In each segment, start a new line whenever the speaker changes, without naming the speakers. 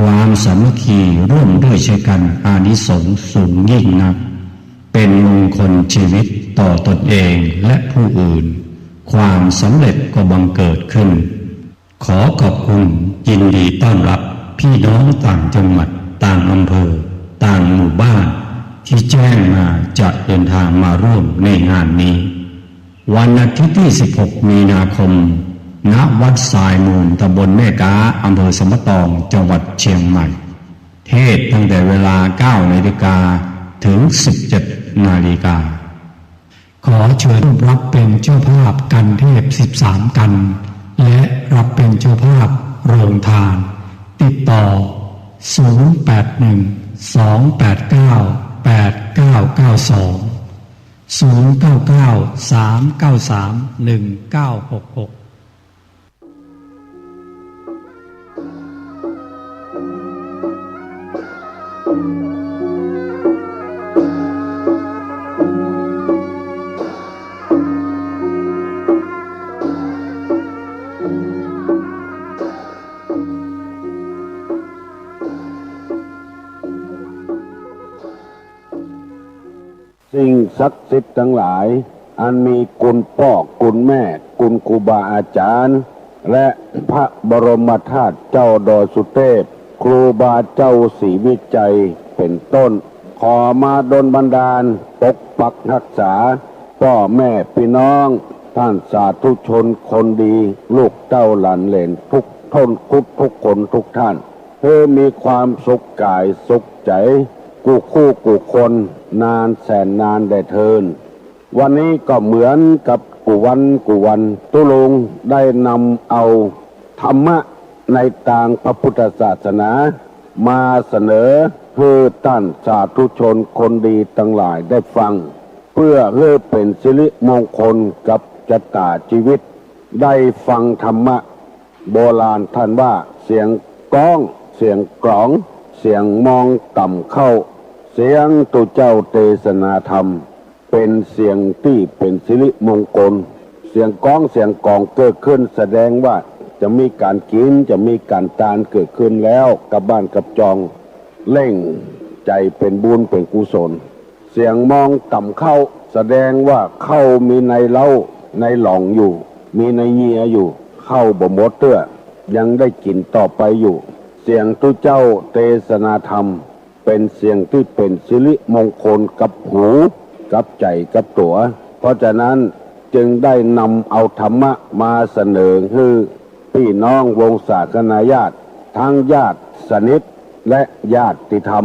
ความสามัคคีร่วมด้วยช่วยกันอานิสงส์สูงยิ่งนัก เป็นมงคลชีวิตต่อตนเองและผู้อื่น ความสำเร็จก็บังเกิดขึ้น ขอขอบคุณยินดีต้อนรับพี่น้องต่างจังหวัดต่างอำเภอ ต่างหมู่บ้าน ที่แจ้งมาจะเดินทางมาร่วมในงานนี้ วันอาทิตย์ที่ 16 มีนาคม ณวัดสายมูลตำบลแม่กาอำเภอสมตอง จังหวัดเชียงใหม่ เทศตั้งแต่เวลา9นาฬิกาถึง 17นาฬิกา ขอเชิญรับเป็นเจ้าภาพกันเทพ 13 กัน และรับเป็นเจ้าภาพโรงทาน ติดต่อ 081 289 8992
099 393 1966 ษทั้งหลาย อันมีคุณพ่อคุณแม่ คุณครูบาอาจารย์ และพระบรมธาตุเจ้าดอยสุเทพ ครูบาเจ้าศรีวิจัยเป็นต้น ขอมาดนบันดาล ปกปักรักษา พ่อแม่พี่น้อง ท่านสาธุชนคนดี ลูกเจ้าหลานเหลนทุกท่นทุกทุกคนทุกท่าน เพื่อมีความสุขกายสุขใจ กูคู่กูคนนานแสนนานได้เทิน วันนี้ก็เหมือนกับกูวันกูวันตุลุงได้นำเอาธรรมะในทางพระพุทธศาสนา มาเสนอเพื่อท่านสาธุชนคนดีทั้งหลายได้ฟัง เพื่อเพื่อเป็นสิริมงคลกับจตาชีวิต ได้ฟังธรรมะ โบราณท่านว่าเสียงก้องเสียงกลอง เสียงมองต่ำเข้า เสียงตุเจ้าเทศนาธรรม เป็นเสียงที่เป็นสิริมงคล เสียงก้องเสียงกองเกิดขึ้นแสดงว่าจะมีการกินจะมีการทานเกิดขึ้นแล้วกับบ้านกับจอง เล่งใจเป็นบุญเป็นกุศล เสียงมองต่ำเข้า แสดงว่าเข้ามีในเล้าในหลองอยู่ มีในเยียอยู่ เข้าบ่หมดเตื้อยังได้กินต่อไปอยู่ สียงทุเจ้าเทศนาธรรม เป็นเสียงที่เป็นสิริมงคลกับหู กับใจกับตัว เพราะฉะนั้นจึงได้นำเอาธรรมะมาเสนอคือพี่น้องวงศาคณาญาติ ทั้งญาติสนิทและญาติธรรม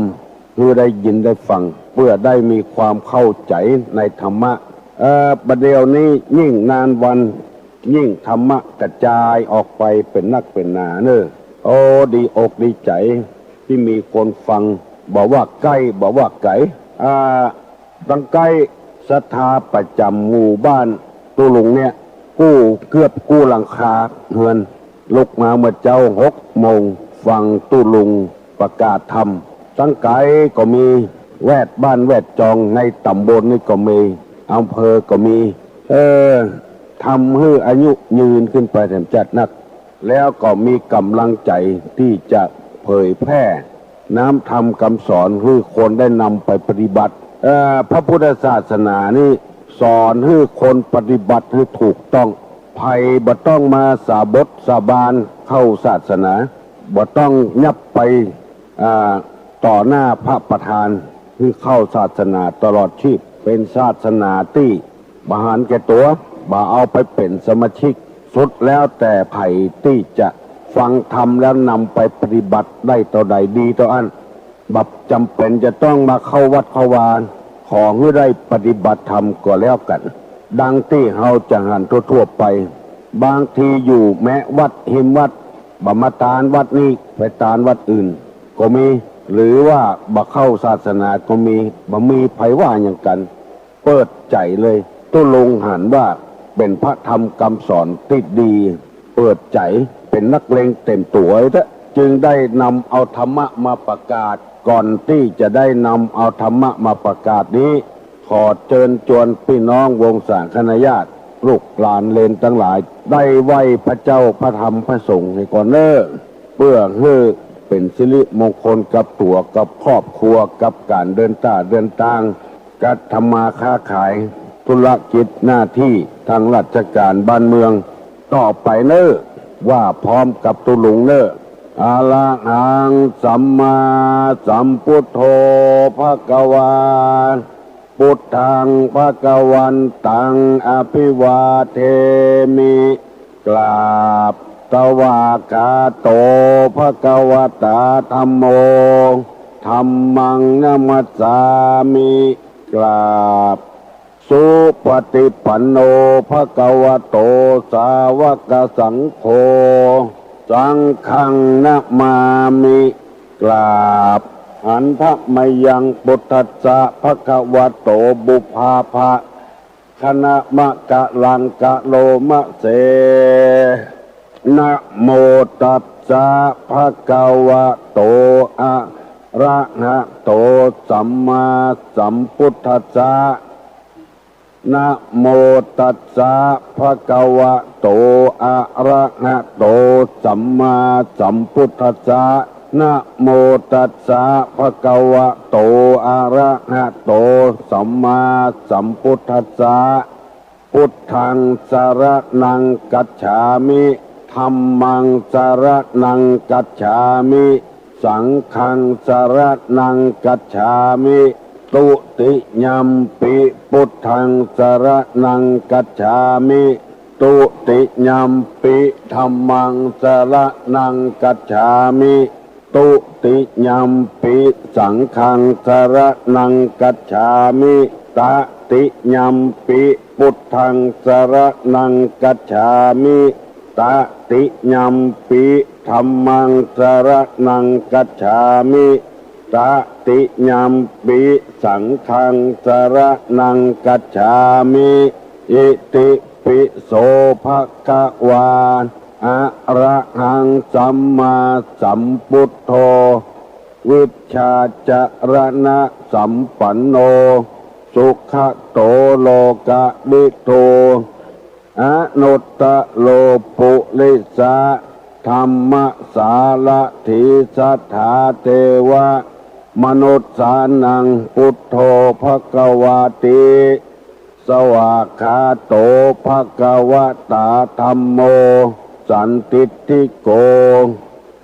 เพื่อได้ยินได้ฟัง เพื่อได้มีความเข้าใจในธรรมะเออประเดี๋ยวนี้ยิ่งนานวัน ยิ่งธรรมะกระจายออกไปเป็นนักเป็นหนาเนอ โอ้ดีอกดีใจ ที่มีคนฟัง บอกว่าใกล้บอกว่าไกลอ่าตั้งใกล้ศรัทธาประจำหมู่บ้านตุลุงเนี่ย กู้เกือบกู้หลังคาเฮือน ลุกมาเมื่อเจ้าหกโมงฟังตุลุงประกาศธรรมตั้งไกลก็มีแวดบ้านแวดจองในตำบลนี่ก็มีอำเภอก็มี เออทำให้อายุยืนขึ้นไปแถมจัดนัก แล้วก็มีกำลังใจที่จะเผยแพร่ น้ำธรรมคำสอนให้คนได้นำไปปฏิบัติพระพุทธศาสนานี่สอนให้คนปฏิบัติให้ถูกต้องภัยบ่ต้องมาสาบทสาบานเข้าศาสนาบ่ต้องยับไปต่อหน้าพระประธานที่เข้าศาสนาตลอดชีพเป็นศาสนาที่บหารแก่ตัวบ่เอาไปเป็นสมาชิก สุดแล้วแต่ไผ่ที่จะฟังธรรมแล้วนำไปปฏิบัติได้ต่อใดดีต่ออัน บับจำเป็นจะต้องมาเข้าวัดเข้าวานขอให้ได้ปฏิบัติธรรมก็แล้วกัน ดังที่เฮาจะหันทั่วๆไป บางทีอยู่แม้วัดหิมวัดบมาตานวัดนี้ไปตานวัดอื่น ก็มี หรือว่าบะเข้าศาสนาก็มีบ่มีไผว่าอย่างกัน เปิดใจเลยตุลงหันว่า เป็นพระธรรมคำสอนที่ดี เปิดใจเป็นนักเลงเต็มตัวเถอะจึงได้นำเอาธรรมะมาประกาศ ก่อนที่จะได้นำเอาธรรมะมาประกาศนี้ ขอเชิญชวนพี่น้องวงสางคณะญาติลูกหลานเลนทั้งหลาย ได้ไหวพระเจ้าพระธรรมพระสงฆ์ให้ก่อนเนอเพื่อให้เป็นสิริมงคลกับตัวกับครอบครัวกับการเดินตาเดินตางการทำมาค้าขาย ธุรกิจหน้าที่ทางราชการบ้านเมือง ต่อไปเนอว่าพร้อมกับตุลุงเนอะอาลังหังสัมมาสัมพุทโธภะกวาพุทธังภะกวันตังอภิวาเทมิกราบตวากาโตภะกวตาธรรมโมธรรมังนมัสสามิกราบ สุปฏิปันโนภะกวโตสาวกสังโฆสังฆังนะมามิกราบอันทะมยังปุตตสสะภะคะวะโตบุพาภะคณะมะกะลังกะโลมะเสนะโมตัสสะภะคะวะโตอะระหะโตสัมมาสัมพุทธัสสะ นะโมตัสสะภะคะวะโต อะระหะโต สัมมาสัมพุทธัสสะนะโมตัสสะภะคะวะโต อะระหะโต สัมมาสัมพุทธัสสะพุทธังสารนังกัจฉามิธรรมังสารนังกัจฉามิ สังฆังสารนังกัจฉามิ ตุติยัมปิพุทธังสารนังกัจฉามิตุติยัมปิธรรมังสารนังกัจฉามิตุติยัมปิสังฆังสารนังกัจฉามิตติยัมปิพุทธังสารนังกัจฉามิตติยัมปิธรรมังสารนังกัจฉามิ ตติยัมปิสังฆังสารนังกัจฉามิอิติปิโสภะคะวาอะระหังสัมมาสัมพุทโธวิชาจารณะสัมปันโน สุขโตโลกะบิโตอนุตตะโลปุลิสะธรรมสารถีสัทธาเทวะ มนุษย์สานังพุทโธภควาติสวากขาโตภะกวตาธรรมโม สันติทิโก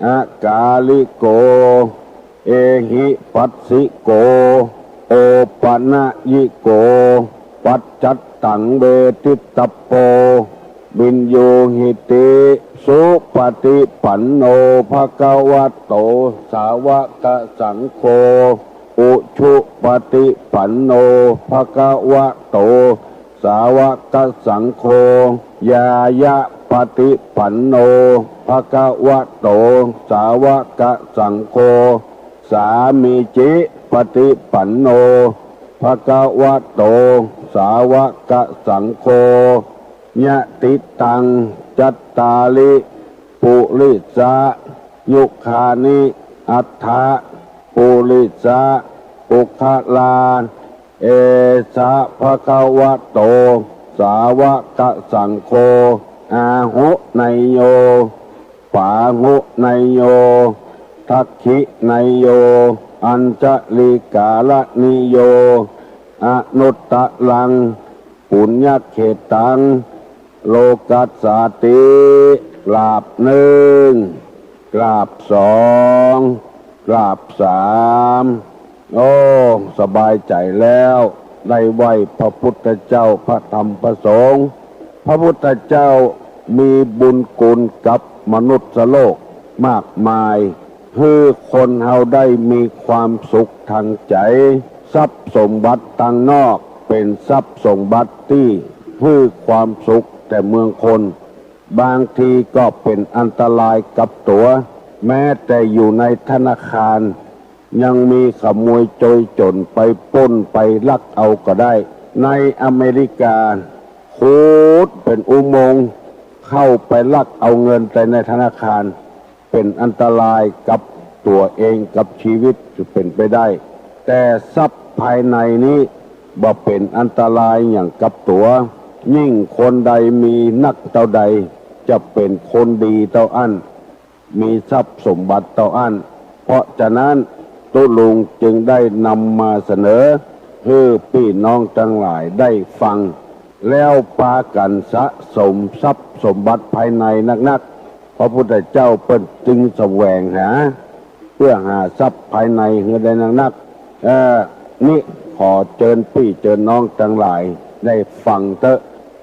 อากาลิโก เอหิปัสสิโก โอปะนะยิโก ปัจจัตตังเบติตตโป บินโยหิติสุปฏิปันโนภะคะวะโต สาวกสังโฆอุชุปฏิปันโนภะคะวะโต สาวกสังโฆยายะปฏิปันโนภะคะวะโต สาวกสังโฆสามีจิปฏิปันโนภะคะวะโต สาวกสังโฆ ยะติตังจัตตาลิปุริสะยุคานิอัฏฐะปุริสะอุคลาเอสะภะคะวะโต สาวกสังโฆอาหุไนโยปาหุไนโยทักขิไนโย อัญจลิกาลนิโยอนุตตะลัง ปุญญเขตัง โลกัสสาติกราบหนึ่งกราบสองกราบสามโอ้สบายใจแล้วได้ไหวพระพุทธเจ้าพระธรรมพระสงฆ์พระพุทธเจ้ามีบุญกุลกับมนุษย์โลกมากมายคือคนเฮาได้มีความสุขทางใจ ทรัพย์สมบัติต่างนอกเป็นทรัพย์สมบัติที่คือความสุข แต่เมืองคน บางทีก็เป็นอันตรายกับตัว แม้แต่อยู่ในธนาคาร ยังมีขโมยโจยจนไปป้นไปลักเอาก็ได้ ในอเมริกาโคตรเป็นอุโมงค์เข้าไปลักเอาเงินแต่ในธนาคาร เป็นอันตรายกับตัวเองกับชีวิตจะเป็นไปได้ แต่ทรัพย์ภายในนี้บ่เป็นอันตรายอย่างกับตัว ยิ่งคนใดมีนักเท่าใด จะเป็นคนดีเท่าอัน มีทรัพย์สมบัติเท่าอัน เพราะฉะนั้นตุลุงจึงได้นำมาเสนอเพื่อพี่น้องทั้งหลายได้ฟัง แล้วปากันสะสมทรัพย์สมบัติภายในนักๆพระพุทธเจ้าเปิดจึงแสวงหา เพื่อหาทรัพย์ภายในเฮือได้นักๆเออนี่ขอเจิญพี่เจิญน้องทั้งหลายได้ฟังเถอะ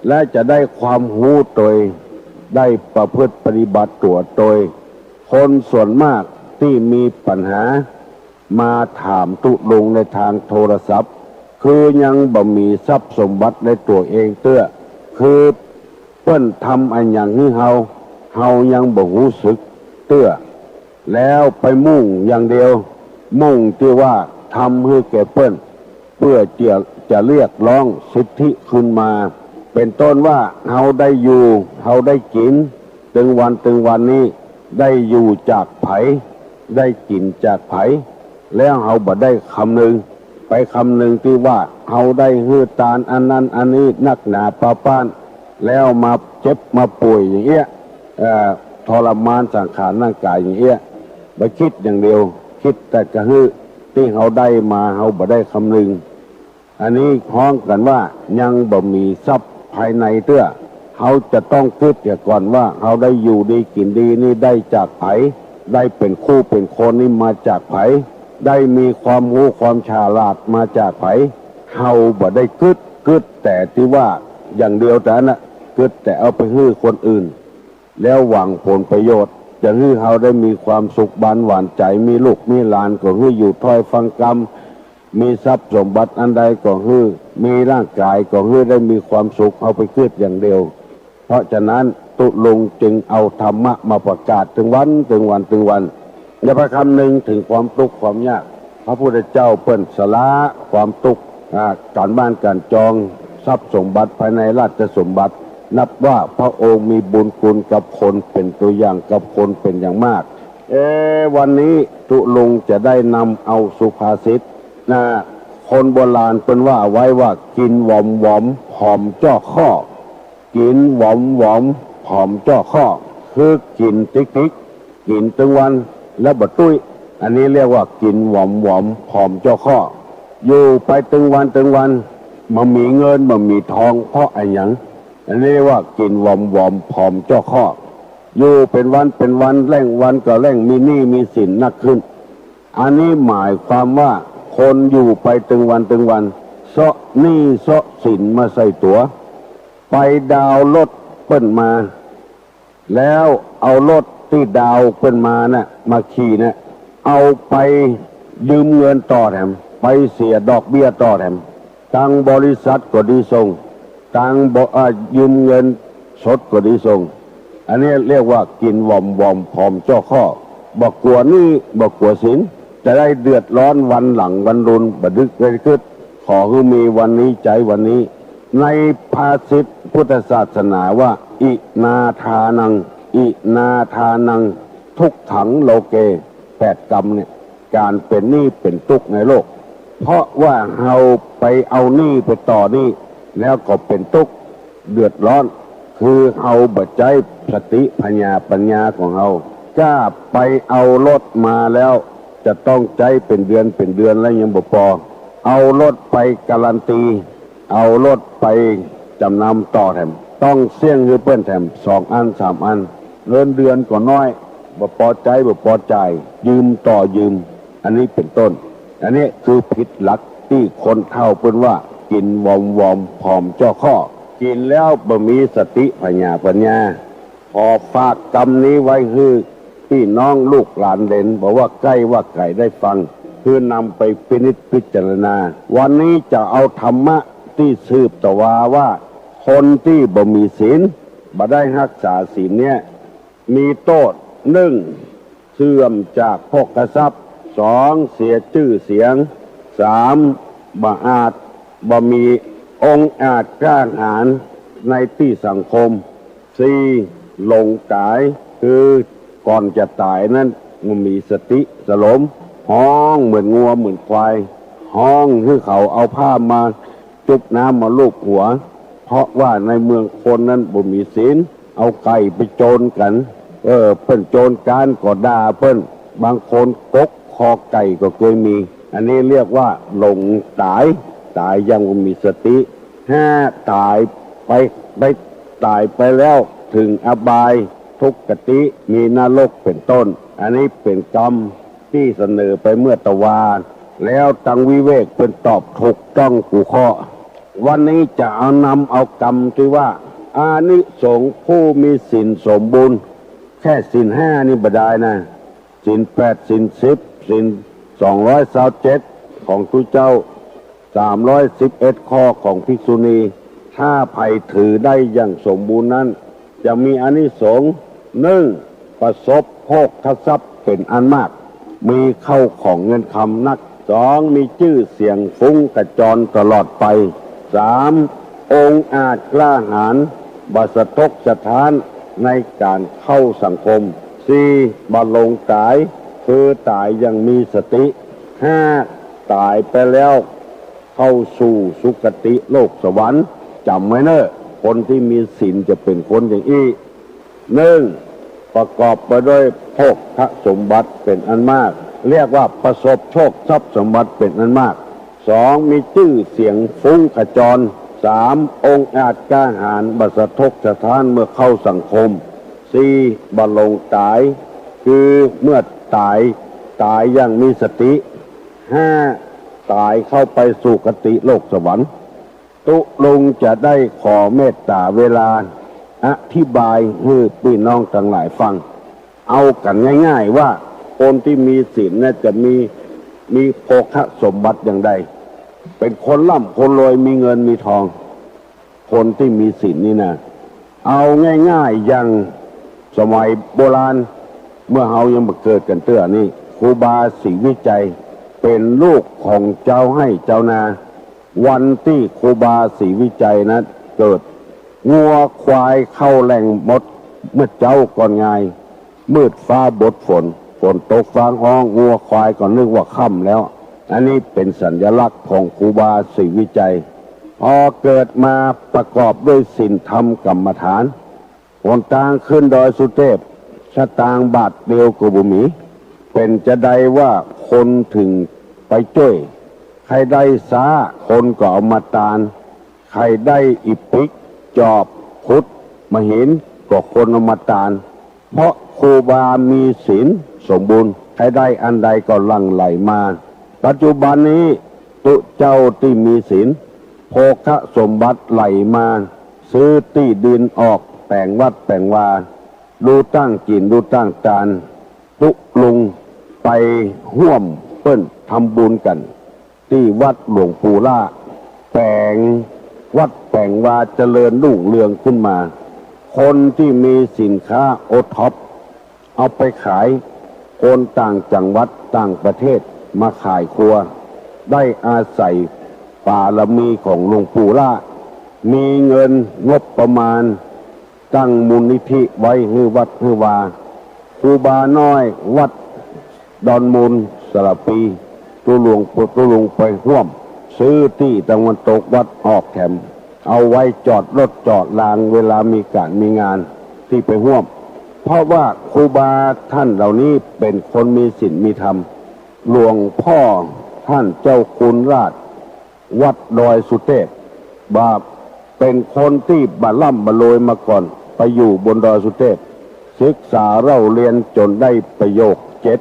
และจะได้ความรู้โดยได้ประพฤติปฏิบัติตัวโดย คนส่วนมากที่มีปัญหา มาถามตุลงในทางโทรศัพท์ คือยังบ่มีทรัพย์สมบัติในตัวเองเตื้อคือเปิ้นทำอันอย่างนี้เฮาเฮายังบ่รู้สึกเตื้อแล้วไปมุ่งอย่างเดียว มุ่งที่ว่าทำให้แก่เปิ้นเพื่อจะจะเรียกร้องสิทธิคืนมา เป็นต้นว่าเฮาได้อยู่เฮาได้กิน ถึงวันถึงวันนี้ได้อยู่จากไผ ได้กินจากไผ แล้วเฮาบ่ได้คำหนึ่งไปคำหนึ่งที่ว่าเฮาได้ฮือตานอันนั้นอันนี้นักหนาปาป้าน แล้วมาเจ็บมาป่วยอย่างเงี้ยอ่อทรมานสังขารร่างกายอย่างเงี้ยไปคิดอย่างเดียว คิดแต่กระหือที่เฮาได้มาเฮาบ่ได้คำหนึ่งอันนี้พ้องกันว่ายังบ่มีทรัพย์ ภายในเตื้อเขาจะต้องคิดเสียก่อนว่าเขาได้อยู่ดีกินดีนี่ได้จากไผได้เป็นคู่เป็นคนนี่มาจากไผได้มีความรู้ความฉลาดมาจากไผเขาบ่ได้กึดกึดแต่ที่ว่าอย่างเดียวแต่นั้นนะกึดแต่เอาไปให้คนอื่น แล้วหวังผลประโยชน์ จะให้เขาได้มีความสุขบานหวานใจมีลูกมีหลานก็ให้อยู่ถ้อยฟังกรรมมีทรัพย์สมบัติอันใดก็ฮือ มีร่างกายก็ฮือได้มีความสุขเอาไปเคืดอย่างเดียว เพราะฉะนั้นตุลงจึงเอาธรรมะมาประกาศถึงวันถึงวันถึงวันอย่าไปคำหนึ่งถึงความทุกข์ความยาก พระพุทธเจ้าเปิ้นสละความทุกข์การบ้านการจองทรัพย์สมบัติภายในราชสมบัติ นับว่าพระองค์มีบุญคุณกับคนเป็นตัวอย่างกับคนเป็นอย่างมากเอวันนี้ตุลุงจะได้นำเอาสุภาษิตนะ คนโบราณเป็นว่าไว้ว่ากินหวอมหวอมหอมจ้อข้อ กินหวอมหวอมหอมจ้อข้อ คือกินติ๊กติ๊กกินตึงวันแล้วบะตุ้ย อันนี้เรียกว่ากินหวอมหวอมหอมจ้อข้อ อยู่ไปตึงวันตึงวันมามีเงินมามีทองเพราะอะไรหยังอันนี้เรียกว่ากินหวอมหวอมหอมจ้อข้อ อยู่เป็นวันเป็นวันแร่งวันก็แร่งมีหนี้มีสินนักขึ้น อันนี้หมายความว่า คนอยู่ไปตึงวันตึงวันเซาะหนี้เซาะสินมาใส่ตัว ไปดาวรถเปิ้นมา แล้วเอารถที่ดาวเปิ้นมาน่ะมาขี่น่ะเอาไปยืมเงินต่อแถมไปเสียดอกเบี้ยต่อแถมทางบริษัทก็ดีส่งทางบอ่ายืมเงินสดก็ดีส่งอันนี้เรียกว่ากินวอมวอมพอมเจ้าข้อบอกกลัวหนี่บอกกลัวสิน จะได้เดือดร้อนวันหลังวันรุนบดึกเลยขึ้นขอให้มีวันนี้ใจวันนี้ ในภาษิตพุทธศาสนาว่า อินาทานัง อินาทานัง ทุกถังโลเกแปดกรรมเนี่ยการเป็นหนี้เป็นทุกข์ในโลก เพราะว่าเราไปเอาหนี้ไปต่อหนี้แล้วก็เป็นทุกข์เดือดร้อน คือเอาบัจใจสติปัญญาปัญญาของเรากล้าไปเอารถมาแล้ว จะต้องใจเป็นเดือนเป็นเดือนแล้วยังบ่พอ เอารถไปการันตี เอารถไปจำนำต่อแถม ต้องเสี่ยงหรือเปิ้นแถมสองอันสามอันเงินเดือนก็น้อยบ่พอใจบ่พอใจยยืมต่อยืม อันนี้เป็นต้น อันนี้คือผิดหลักที่คนเท่าเปิ้นว่า กินวอมวอมผอมเจ้าข้อ กินแล้วบ่มีสติปัญญาปัญญาพอฝากกรรมนี้ไว้คือ พี่น้องลูกหลานเด่นบอกว่าใกล้ว่าไก่ได้ฟังเพื่อนำไปพินิจพิจารณา วันนี้จะเอาธรรมะที่สืบตวาว่า คนที่บ่มีศีลบ่ได้รักษาศีลเนี่ยมีโทษหนึ่งเสื่อมจากพกทรัพย์สองเสียชื่อเสียงสามบ่อาจบ่มีองค์อาจกล้าหาญในที่สังคมสี่หลงกายคือ ก่อนจะตายนั้นมันมีสติสลมห้องเหมือนงัวเหมือนควาย ห้องคือเขาเอาผ้ามาจุบน้ำมาลูบหัว เพราะว่าในเมืองคนนั้นบ่มีศีลเอาไก่ไปโจรกัน เออเพิ่นโจรการก็ด่าเพิ่นบางคนกกคอไก่ก็เคยมี อันนี้เรียกว่าหลงตาย ตายยังมีสติห้าตายไปไปตายไปแล้วถึงอบาย ทุกขติมีนรกเป็นต้น อันนี้เป็นกรรมที่เสนอไปเมื่อตะวานแล้วตังวิเวกเป็นตอบถูกต้องกูข้อ วันนี้จะเอานำเอากรรมที่ว่า อานิสงส์ผู้มีศีลสมบูรณ์ แค่ศีลห้านี่บดายนะศีลแปดศีลสิบศีลสองร้อยสาเจ็ดของทุเจ้าสามร้อยสิบเอ็ดข้อของภิกษุณี ถ้าไผ่ถือได้อย่างสมบูรณ์นั้น จะมีอานิสงส์ หนึ่งประสบโภคทรัพย์เป็นอันมาก มีเข้าของเงินคำนักสองมีชื่อเสียงฟุ้งกระจรตลอดไปสามองค์อาจกล้าหาญบัสทกสถานในการเข้าสังคมสี่บาลงตาย คือตายยังมีสติห้าตายไปแล้ว เข้าสู่สุคติโลกสวรรค์จำไว้เนอะคนที่มีศีลจะเป็นคนอย่างอี้หนึ่ง ประกอบไปด้วยโภคสมบัติเป็นอันมาก เรียกว่าประสบโชคทรัพย์สมบัติเป็นอันมากสองมีชื่อเสียงฟุ้งขจรสามองค์อาจกล้าหาญบัสทกสถานเมื่อเข้าสังคมสี่บลงตาย คือเมื่อตายตายอยังมีสติห้าตายเข้าไปสู่กติโลกสวรรค์ ตุลุงจะได้ขอเมตตาเวลา อธิบายให้พี่น้องทั้งหลายฟัง เอากันง่าย ๆว่าคนที่มีศีลน่ะจะมีมีโภคสมบัติอย่างใด เป็นคนร่ำคนรวยมีเงินมีทอง คนที่มีศีลนี่นะเอาง่ายๆอย่างสมัยโบราณ เมื่อเฮายังมาเกิดกันเตื้อนี่ครูบาศรีวิจัยเป็นลูกของเจ้าให้เจ้านา วันที่ครูบาศรีวิจัยนะเกิด งัวควายเข้าแหล่งหมดเมื่อเจ้าก่อนไงมืดฟ้าบดฝน ฝนตกฟ้าห้องงัวควายก็นึกว่าค่ำแล้ว อันนี้เป็นสัญลักษณ์ของครูบาศรีวิจัยพอเกิดมาประกอบด้วยศีลธรรมกรรมฐานหนทางขึ้นดอยสุเทพชะตางบาทเดียวกบบุมี เป็นจะได้ว่าคนถึงไปจ้วย ใครได้สาคนก็เอามาตาน ใครได้อิปิก จอบพุทธมาเห็นก็คนอมาตานเพราะครูบามีศีลสมบูรณ์ใครได้อันใดก็หลังไหลมา ปัจจุบันนี้ตุเจ้าที่มีศีลโภคสมบัติไหลมา ซื้อที่ดินออกแต่งวัดแต่งวาดูตั้งกินดูตั้งจานตุลุงไปห่วมเปิ้นทำบุญกัน ที่วัดหลวงปู่ล่าแปลง วัดแปลงวาเจริญรุ่งเรืองขึ้นมา คนที่มีสินค้าโอท็อปเอาไปขายคนต่างจังหวัดต่างประเทศมาขายครัว ได้อาศัยป่าละมีของหลวงปู่ล่า มีเงินงบประมาณ ตั้งมูลนิธิไว้ให้วัดให้วาครูบาน้อยวัดดอนมูลสระปีตุหลวงตุหลวงไปห่วม ซื้อที่ตะวันตกวัดออกแถมเอาไว้จอดรถจอดลางเวลามีการมีงานที่ไปห่วม เพราะว่าครูบาท่านเหล่านี้เป็นคนมีศีลมีธรรม หลวงพ่อท่านเจ้าคุณราช วัดดอยสุเทพบาเป็นคนที่บาล่ำบาโรยมาก่อน ไปอยู่บนดอยสุเทพ ศึกษาเล่าเรียนจนได้ประโยคเจ็ด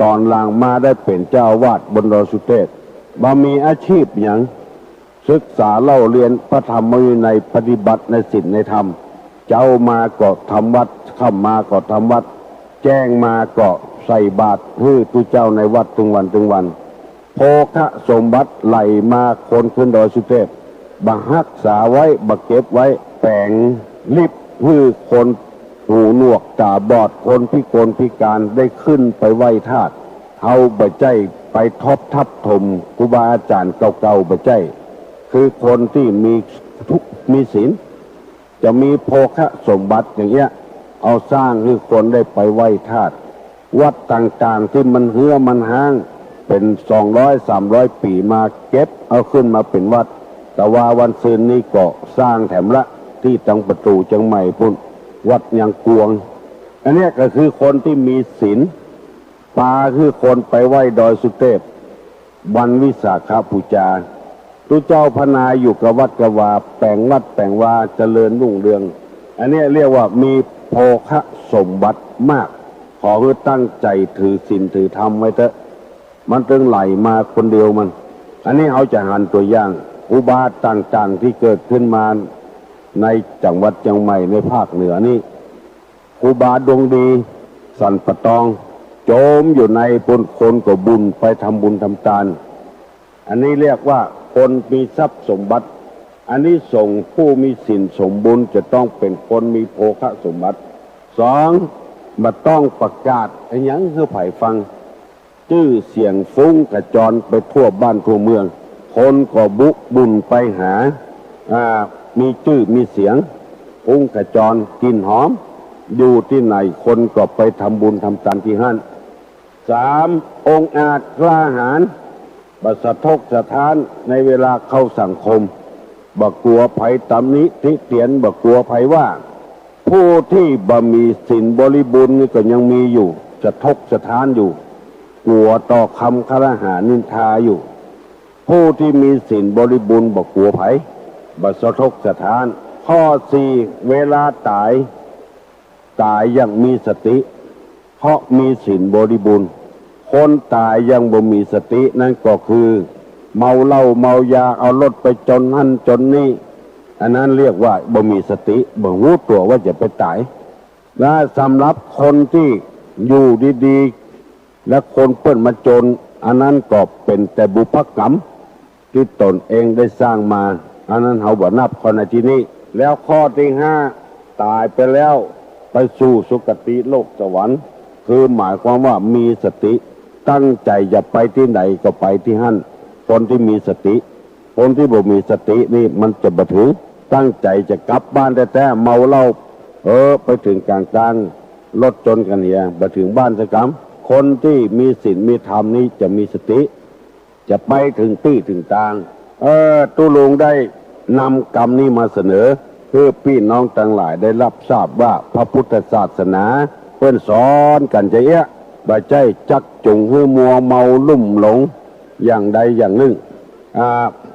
ตอนหลังมาได้เป็นเจ้าวาดบนดอยสุเทพ บามีอาชีพอย่างศึกษาเล่าเรียนพระธรรมวินัยปฏิบัติในศีลในธรรม เจ้ามาก็ทำวัดเข้ามาก็ทำวัด แจ้งมาก็ใส่บาตรให้ตุเจ้าในวัดทุงวันทุงวันโภคะสมบัติไหลมาคนขึ้นดอยสุเทพบังรักษาไว้บักเก็บไว้แปลงลิบฮือคนหูหนวกตาบอดคนพิกลพิการได้ขึ้นไปไหว้ธาตุเอาบะใจ ไปทบทับถมครูบาอาจารย์เก่าๆบะใจคือคนที่มีทุกมีศีลจะมีโภคะสมบัติอย่างเงี้ย เอาสร้างให้คนได้ไปไหว้ธาตุวัดต่างๆที่มันเหือมันห้าง เป็นสองร้อยสามร้อยปีมาเก็บเอาขึ้นมาเป็นวัด แต่ว่าวันซืนนี้ก็สร้างแถมละที่ตังประตูจังใหม่พุ่นวัดยังกวง อันนี้ก็คือคนที่มีศีล ปาคือคนไปไหว้ดอยสุเทพวันวิสาขบูชาตุเจ้าพนาอยู่กับวัดกวาแปลงวัดแปลงวาเจริญรุ่งเรือง อันนี้เรียกว่ามีโภคะสมบัติมาก ขอคือตั้งใจถือศีลถือธรรมไว้เถอะ มันตึงไหลมาคนเดียวมัน อันนี้เอาจะหันตัวอย่าง อุบาทต่างๆที่เกิดขึ้นมาในจังหวัดเชียงใหม่ในภาคเหนือนี่อุบาทดวงดี สันปะตอง จมอยู่ในปนคนก็บุญไปทำบุญทำทาน อันนี้เรียกว่าคนมีทรัพย์สมบัติ อันนี้ส่งผู้มีสินสมบุญจะต้องเป็นคนมีโภคะสมบัติสองมาต้องประกาศอ้หยังคือไผ่ฟัง ชื่อเสียงฟุ้งกระจรไปทั่วบ้านทั่วเมือง คนก็บุบุญไปหาอ่ามีชื่อมีเสียงฟุ้งกระจรกินหอม อยู่ที่ไหนคนก็ไปทำบุญทำตามที่หั่น สามองอาจกล้าหาญบัสะทกสถานในเวลาเข้าสังคมบักกลัวภัยตำนิทิเตียนบักกลัวภัยว่า ผู้ที่บ่มีสินบริบูรณ์นี่ก็ยังมีอยู่สะทกสถานอยู่ กลัวต่อคำคารหานินทาอยู่ ผู้ที่มีศีลบริบูรณ์บกกลัวไผบัสะทกสถาน ข้อสี่เวลาตาย ตายอยังมีสติ ราะมีศีลบริบูรณ์ คนตายยังบ่มีสตินั่นก็คือ เมาเหล้าเมายาเอารถไปจนนั่นจนนี่อันนั้นเรียกว่าบ่มีสติบ่รู้ตัวว่าจะไปตายและสำหรับคนที่อยู่ดีๆ และคนเปิ้นมาจน อันนั้นก็เป็นแต่บุพกรรม ที่ตนเองได้สร้างมา อันนั้นเขาบ่นับคนในที่นี้แล้วข้อที่ห้าตายไปแล้วไปสู่สุคติโลกสวรรค์ คือหมายความว่ามีสติ ตั้งใจจะไปที่ไหนก็ไปที่หั่นคนที่มีสติ คนที่บ่มีสตินี่มันจะบถึงตั้งใจจะกลับบ้านแต่แต่เมาเหล้าเออ ไปถึงกลางกลางรถจนกันเหียมาถึงบ้านสักคำคนที่มีศีลมีธรรมนี่จะมีสติ จะไปถึงที่ถึงทาง เออตุลุงได้นำกรรมนี้มาเสนอ เพื่อพี่น้องทั้งหลายได้รับทราบว่าพระพุทธศาสนา เพื่อนสอนกันจะเอะบ่ใจจักจุงให้มัวเมาลุ่มหลงอย่างใดอย่างหนึ่งอ่า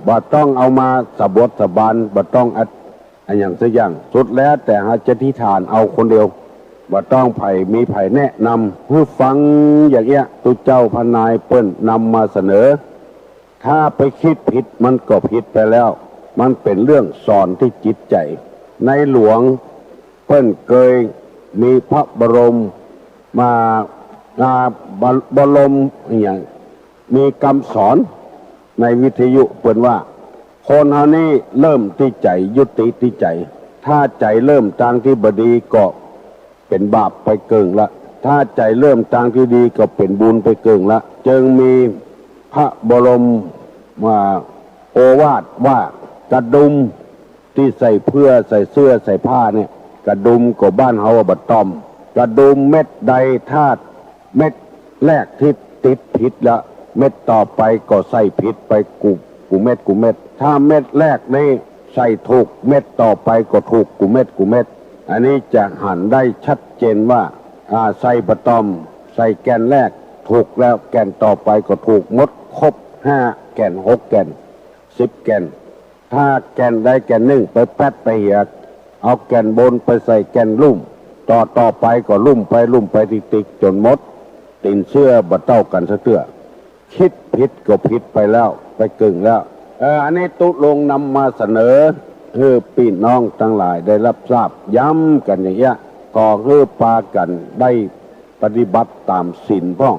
บ่ต้องเอามาสะบดสะบานบ่ต้องอัดอันอย่างสักอย่างสุดแล้วแต่หาจะที่ฐานเอาคนเดียวบ่ต้องไผ่มีไผ่แนะนำเพื่อฟังอย่างเงี้ยตุเจ้าพนายเปิ้นนำมาเสนอ ถ้าไปคิดผิดมันก็ผิดไปแล้ว มันเป็นเรื่องสอนที่จิตใจ ในหลวงเปิ้นเคย มีพระบรมมาอาบบรมอย่างมีคำสอนในวิทยุเปิ้นว่า คนเฮานี่เริ่มที่ใจยุติที่ใจ ถ้าใจเริ่มทางที่บดีก็เป็นบาปไปเกิงละ ถ้าใจเริ่มทางที่ดีก็เป็นบุญไปเกิงละ จึงมีพระบรมมาโอวาทว่ากระดุมที่ใส่เพื่อใส่เสื้อใส่ผ้าเนี่ย กระดุมก็บ้านเฮาบัดตอม กระดุมเม็ดใดธาตุเม็ดแรกที่ติดผิดละเม็ดต่อไปก็ใส่ผิดไปกูกูเม็ดกูเม็ด ถ้าเม็ดแรกนี่ใส่ถูกเม็ดต่อไปก็ถูกกูเม็ดกูเม็ด อันนี้จะหันได้ชัดเจนว่าอ่าใส่บะตอม ใส่แกนแรกถูกแล้วแกนต่อไปก็ถูกมดครบห้าแกนหกแกนสิบแกน ถ้าแกนใดแกนหนึ่งไปแป๊ดไปเหีย เอาแกนบนไปใส่แกนลุ่ม ต่อต่อไปก็ลุ่มไปลุ่มไปติกติกจนมด ตินเสื้อบะเต้ากันซะเตื้อคิดผิดก็ผิดไปแล้ว ไปกึ่งแล้วเอออันนี้ตุลงนำมาเสนอเพื่อพี่น้องทั้งหลายได้รับทราบย้ำกันอย่างเงี้ยก็เพื่อปากันได้ปฏิบัติตามศีลพ้อง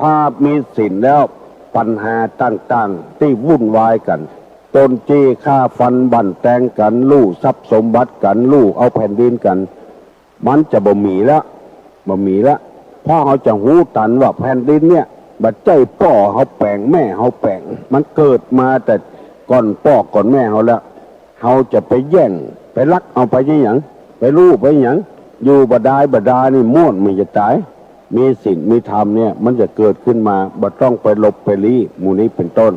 ถ้ามีศีลแล้วปัญหาต่างๆ ที่วุ่นวายกัน ต้นจี้ฆ่าฟันบั่นแตงกันลู่ทรัพย์สมบัติกันลู่เอาแผ่นดินกัน มันจะบ่มีละบ่มีละเพ่อเขาจะหูตันว่าแผ่นดินเนี่ยบัดใจป่อเขาแปลงแม่เขาแปลงมันเกิดมาแต่ก่อนป่อก่อนแม่เขาแล้วเขาจะไปแย่งไปลักเอาไปยังหยังไปลูบไปยังอยู่บดายบดานี่ม่วนมันจะตาย มีสิ่งมีธรรมเนี่ย มันจะเกิดขึ้นมาบ่ต้องไปหลบไปลี้มูนี้เป็นต้น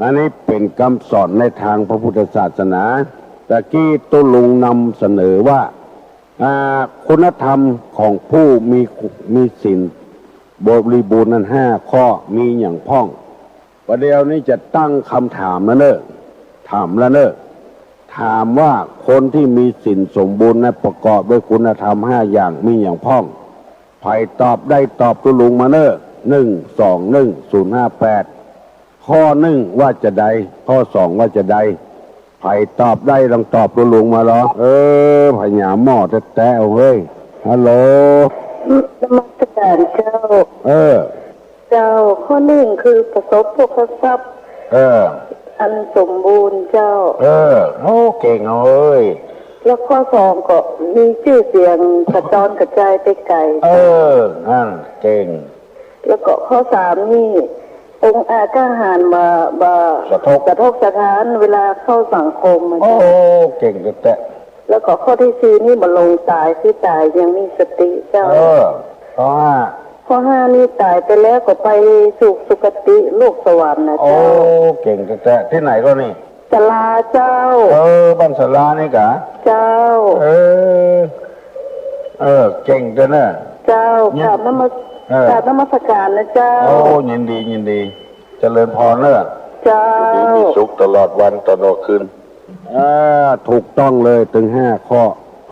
อันนี้เป็นคำสอนในทางพระพุทธศาสนาตะกี้ตุลุงนำเสนอว่าคุณธรรมของผู้มีมีศีลบริบูรณ์นั้นห้าข้อมีอย่างพ่องประเดี๋ยวนี้จะตั้งคำถามแล้วเนอะถามแล้วเนอะถามว่าคนที่มีสินสมบูรณ์นะประกอบด้วยคุณธรรมห้าอย่างมีอย่างพ่องใครตอบได้ตอบตุลุงมาเนอะหนึ่งสองหนึ่งศูนย์ห้าแปด ข้อหนึ่งว่าจะใดข้อสองว่าจะใดใครตอบได้ลองตอบตุลุงมาเหรอเออพญาหม้อแท้ๆเอาเฮ้ยฮัลโหล
นมัสการเจ้า
เออ
เจ้าข้อหนึ่งคือประสบพวกทรัพย์
เออ
อันสมบูรณ์เจ้า
เออโอ้เก่งเอาเอ้ย
แล้วข้อสองก็มีชื่อเสียงกระจรกระจายไปไกล
เออนั่นเก่ง
แล้วก็ข้อสามนี่ องค์อาจกล้าหารมาบา
สะทก
สะทกสถานเวลาเข้าสังคมมัน
โอ้
เจ้า
เก่งแต่
แล้วก็ข้อที่สี่นี่มาลงตายคือตายยังมีสติเจ้า
เออข้อห้า
ข้อห้านี่ตายไปแล้วก็ไปสู่สุคติโลกสวรรค์นะ
โอ้
เจ้า
เก่งแต่ที่ไหนก็นี่
สลาเจ้า
เออบ้านสลานี่กะ
เจ้า
เออ เออ เก่งจังนะ
เจ้ากราบนมัส
เออ
กราบนมัสการนะเจ้า
โอ้ยินดียินดีเจริญพรเนอะ
เจ้า
ดีมีสุขตลอดวันตลอดคืนอ่าถูกต้องเลยถึงห้าข้อ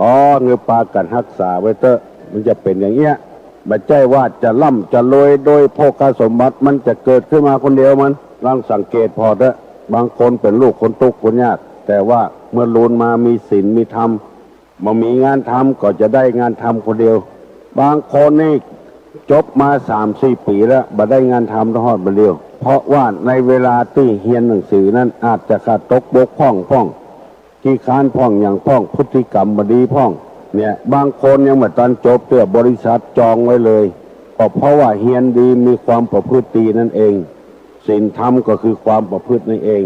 อ๋อเงือปลากันรักษาไว้เตอะมันจะเป็นอย่างเงี้ยบัจใจว่าจะล่ำจะรวยโดยโภคสมบัติมันจะเกิดขึ้นมาคนเดียวมันลองสังเกตพอเถอะบางคนเป็นลูกคนตุกคนยาก แต่ว่าเมื่อลูนมามีศีลมีธรรมมามีงานทำก็จะได้งานทำคนเดียว บางคนนี่ จบมาสามสี่ปีแล้วบ่ได้งานทำทอดบ่เดียว เพราะว่าในเวลาที่เรียนหนังสือนั้นอาจจะขาดตกบกพร่องพร่องที่ค้านพร่องอย่างพร่องพฤติกรรมบดีพร่อง เนี่ย บางคนยังไม่ตอนจบเตือบริษัทจองไว้เลยก็เพราะว่าเฮียนดีมีความประพฤติดีนั่นเองศีลธรรมก็คือความประพฤตินั่นเอง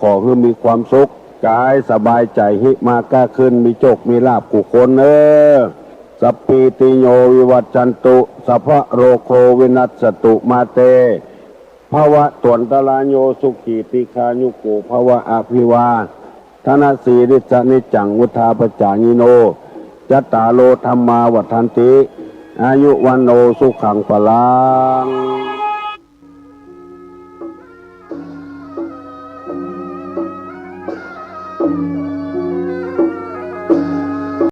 ขอให้มีความสุขกายสบายใจหิมาก้าขึ้นมีโจกมีลาบกุคนเออ สปีติโยวิวัจันตุสัพะโรโควินัสตุมาเตภาวะตวนตลาโยสุขีติคายุกุภาวะอภิวาธนาสีริสนิจังวุธาปจายิโนจตตาโลธรรมาวัฏันติ อายุวันโนสุขังปลัง